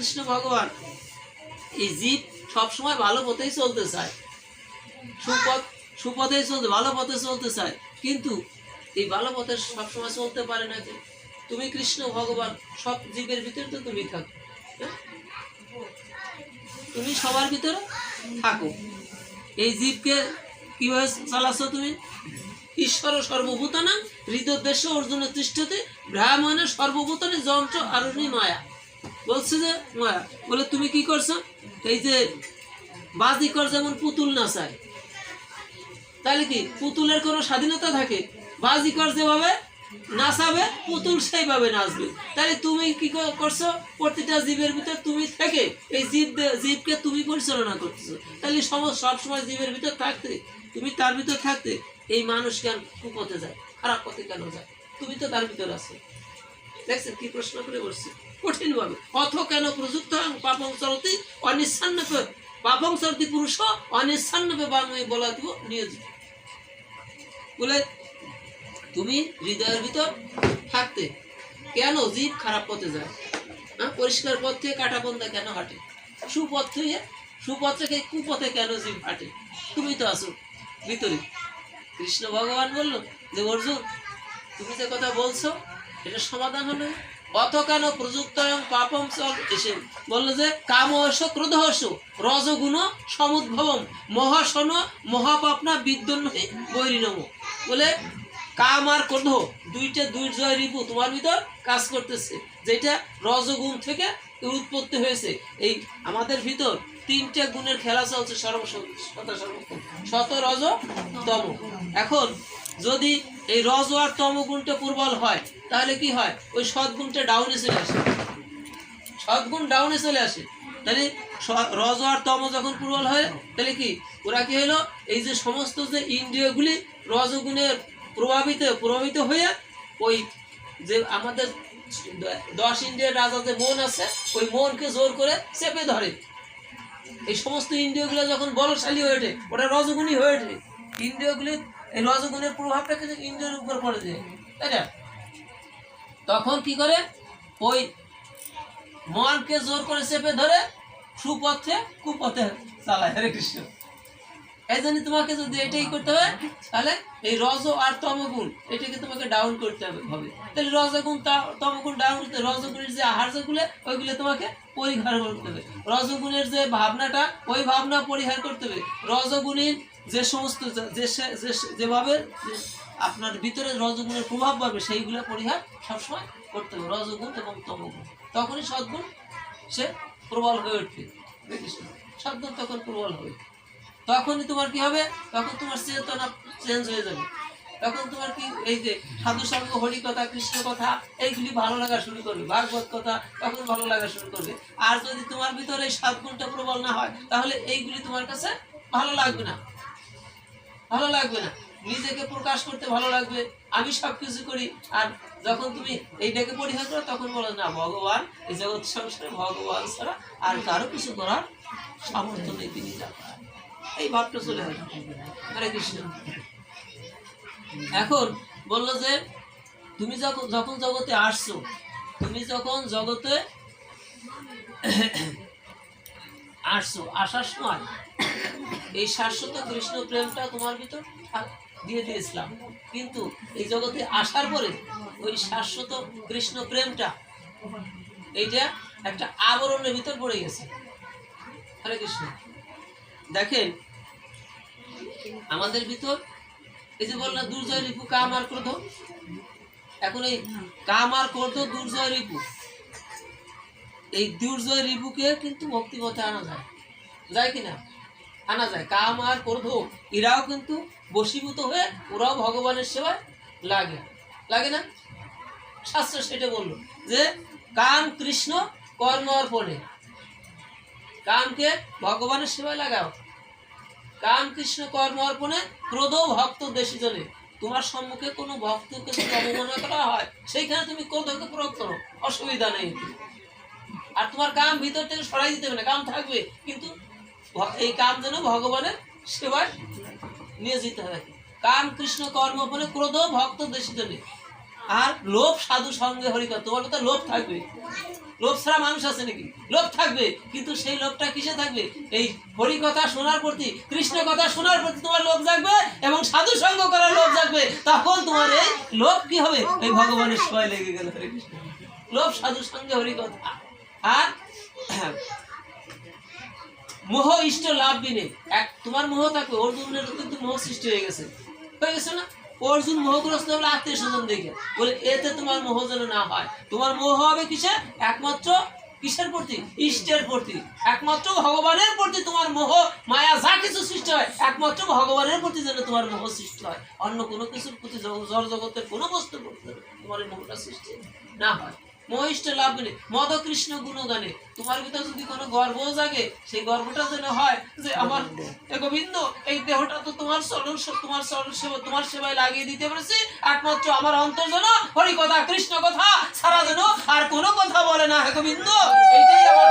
কৃষ্ণ ভগবান। এই জীব সবসময় ভালো পথেই চলতে চায়। সুপথ, সুপথেই চলতে, ভালো পথে চলতে চায়। কিন্তু এই ভালো পথে সবসময় চলতে পারে না যে। তুমি কৃষ্ণ ভগবান, সব জীবের ভিতরে তো তুমি থাকো। হ্যাঁ? তুমি সবার ভিতরে থাকো। এই জীবকে কীভাবে চালাচ্ছ তুমি? ঈশ্বর সর্বভূতানাং হৃদোদ্দেশ্য অর্জুন তিষ্ঠতে ব্রাহ্মণের সর্বভূতানে যন্ত্র, আরণি মায়া। বলছে যে বলে, তুমি কি করছ? এই যে বাজিকর যেমন পুতুল নাচায় তাহলে কি, পুতুলের কোনো স্বাধীনতা থাকে? বাজিকর যেভাবে নাচাবে, পুতুল সেইভাবে নাচবে। তাহলে তুমি কি করছ? প্রতিটা জীবের ভিতর তুমি থেকে, এই জীব জীবকে তুমি পরিচালনা করতেছো। তাহলে সম- সবসময় জীবের ভিতর থাকতে, তুমি তার ভিতর থাকতে, এই মানুষ কেন কুপথে যায়? খারাপ পথে কেন যায়? তুমি তো তার ভিতর আছো। দেখছেন কি প্রশ্ন করে বলছি? কঠিন ভাবে অথ কেন প্রযুক্ত পাপং চলতি অনিচ্ছান্ন পাপং চলতি পুরুষ অনিচ্ছান্ন বাংলায় বলা দিব নিয়োজিত। বলে, তুমি হৃদয়ের ভিতর থাকতে কেন জীব খারাপ পথে যায়? হ্যাঁ পরিষ্কার পথ থেকে কাটা পন্থা কেন হাঁটে? সুপথ থেকে সুপথ থেকে কুপথে কেন জীব হাঁটে? তুমি তো আসো ভিতরে। কৃষ্ণ ভগবান বলল, যে অর্জুন, তুমি যে কথা বলছো এটা সমাধান হলো। অত কেন প্রযুক্ত এবং পাপম এসে বলল যে কাম হস ক্রোধ হস রজগুণ সমুদ্ভবম মহাসন মহাপাপনা বিদ্যন বৈরিনম বলে, কাম আর ক্রোধ, দুইটা দুই জয় রিপু তোমার ভিতর কাজ করতেছে, যেটা রজগুণ থেকে উৎপত্তি হয়েছে। এই আমাদের ভিতর তিনটে গুণের খেলা চলছে সর্ব শত সর্বক্ষণ শত রজ তম। এখন যদি এই রজ আর তম গুণটা প্রবল হয়, তাহলে কি হয়? ওই সদ্গুণটা ডাউনে চলে আসে। সদ্গুণ ডাউনে চলে আসে। তাহলে রজ আর তম যখন প্রবল হয়, তাহলে কি? ওরা কি হলো? এই যে সমস্ত যে ইন্দ্রিয়গুলি রজগুণের প্রভাবিত প্রভাবিত হয়ে ওই যে আমাদের দশ ইন্দ্রিয়ের রাজা যে মন আছে, ওই মনকে জোর করে চেপে ধরে। এই সমস্ত ইন্দ্রিয়গুলো যখন বলশালী হয়ে ওঠে ওটা রজগুণী হয়ে ওঠে। ইন্দ্রিয়গুলি এই রজগুণের প্রভাবটা কিন্তু ইন্দ্রিয়ের উপর পড়ে যায়, তাই না? তখন কি করে? ওই মনকে জোর করে চেপে ধরে সুপথে, কুপথে চালায়। হরে কৃষ্ণ। এই জন্য তোমাকে যদি এটাই করতে হবে তাহলে এই রজ আর তমগুণ, এটাকে তোমাকে ডাউন করতে হবে। হবে তাহলে রজগুণ তমগুণ ডাউন করতে রজগুণের যে আহার্যগুলো, ওইগুলো তোমাকে পরিহার করতে হবে। রজগুণের যে ভাবনাটা, ওই ভাবনা পরিহার করতে হবে। রজগুণের যে সমস্ত যেভাবে আপনার ভিতরে রজগুণের প্রভাব পাবে সেইগুলো পরিহার সবসময় করতে হবে। রজগুণ এবং তমগুণ। তখনই সদ্গুণ সে প্রবল হয়ে উঠবে। সদ্গুণ তখন প্রবল হবে। তখনই তোমার কি হবে? তখন তোমার চেতনা চেঞ্জ হয়ে যাবে। তখন তোমার কি এই যে সাধু সঙ্গ, হরি কথা, কৃষ্ণ কথা, এইগুলি ভালো লাগা শুরু করবে। ভাগবত কথা তখন ভালো লাগা শুরু করবে। আর যদি তোমার ভিতরে এই সাত গুণটা প্রবল না হয়, তাহলে এইগুলি তোমার কাছে ভালো লাগবে না। ভালো লাগবে না। নিজেকে প্রকাশ করতে ভালো লাগবে। আমি সব কিছু করি, আর যখন তুমি এইটাকে পরিহার করো, তখন বলো, না, ভগবান এই জগৎ সংসারে ভগবান ছাড়া আর কারও কিছু করার সামর্থ্য নেই তিনি যা এই ভাবটা চলে আসবে হরে কৃষ্ণ। এখন বলল যে, তুমি যখন যখন জগতে আসছো, তুমি যখন জগতে আসছো আসার সময় এই শাশ্বত কৃষ্ণ প্রেমটা তোমার ভিতর দিয়ে দিয়েছিলাম। কিন্তু এই জগতে আসার পরে ওই শাশ্বত কৃষ্ণ প্রেমটা, এইটা একটা আবরণের ভিতর পড়ে গেছে। হরে কৃষ্ণ। দেখেন, আমাদের ভিতর এই যে বললাম, দুর্জয় রিপু, কাম আর ক্রোধ। এখন এই কাম আর ক্রোধ, দুর্জয় রিপু। এই দুর্জয় রিপুকে কিন্তু ভক্তিপথে আনা যায়। যায় কিনা? আনা যায়। কাম আর ক্রোধ এরাও কিন্তু বশীভূত হয়ে ওরাও ভগবানের সেবায় লাগে। লাগে না? শাস্ত্র সেটা বলল যে, কাম কৃষ্ণ কর্ম অর্পণে। কামকে ভগবানের সেবায় লাগাও। কাম কৃষ্ণ কর্ম অর্পণে ক্রোধ ভক্ত দেশি জনে তোমার সম্মুখে কোনো ভক্তকে যদি অবমাননা করা হয়, সেইখানে তুমি ক্রোধকে প্রয়োগ করো। অসুবিধা নেই। আর তোমার কাম ভিতর থেকে সরাই দিতে হবে না, কাম থাকবে। কিন্তু এই কাম যেন ভগবানের সেবায় নিয়োজিত হয়। কাম, কৃষ্ণ, কর্ম অর্পণে ক্রোধ ভক্ত দেশি জনে আর লোভ সাধু সঙ্গে হরিকর তোমার তো লোভ থাকবে। লোভ ছাড়া মানুষ আছে নাকি? লোভ থাকবে, কিন্তু সেই লোভটা কিসে থাকবে? এই হরি কথা শোনার প্রতি, কৃষ্ণ কথা শোনার প্রতি তোমার লোভ জাগবে এবং সাধু সঙ্গ করার লোভ জাগবে। তখন তোমার এই লোভ কি হবে? এই ভগবানের সবাই লেগে গেল হরে কৃষ্ণ। লোভ সাধু সঙ্গে হরি কথা। আর মোহ ইষ্ট লাভ বিনে এক, তোমার মোহ থাকবে অর্জুনের কিন্তু মোহ সৃষ্টি হয়ে গেছে। হয়ে গেছে না? অর্জুন মোহগ্রস্ত আত্মীয় স্বজন দেখে। বলে, এতে তোমার মোহ যেন না হয়। তোমার মোহ হবে কিসে একমাত্র কিসের প্রতি? ইষ্টের প্রতি। একমাত্র ভগবানের প্রতি তোমার মোহ, মায়া যা কিছু সৃষ্টি হয়, একমাত্র ভগবানের প্রতি যেন তোমার মোহ সৃষ্টি হয়। অন্য কোনো কিছুর প্রতি জড় জগতের কোনো বস্তুর প্রতি তোমার মোহটা সৃষ্টি না হয়। মহিষ্ঠ লাভ মদ কৃষ্ণ গুণগানে। তোমার ভিতরে যদি কোনো গর্ব জাগে, সেই গর্বটা যেন হয় যে আমার গোবিন্দ, এই দেহটা তো তোমার তোমার সেবা তোমার সেবায় লাগিয়ে দিতে পেরেছি। একমাত্র আমার অন্তর যেন হরি কথা কৃষ্ণ কথা সারা যেন আর কোনো কথা বলে না হে গোবিন্দ। এইটাই আমার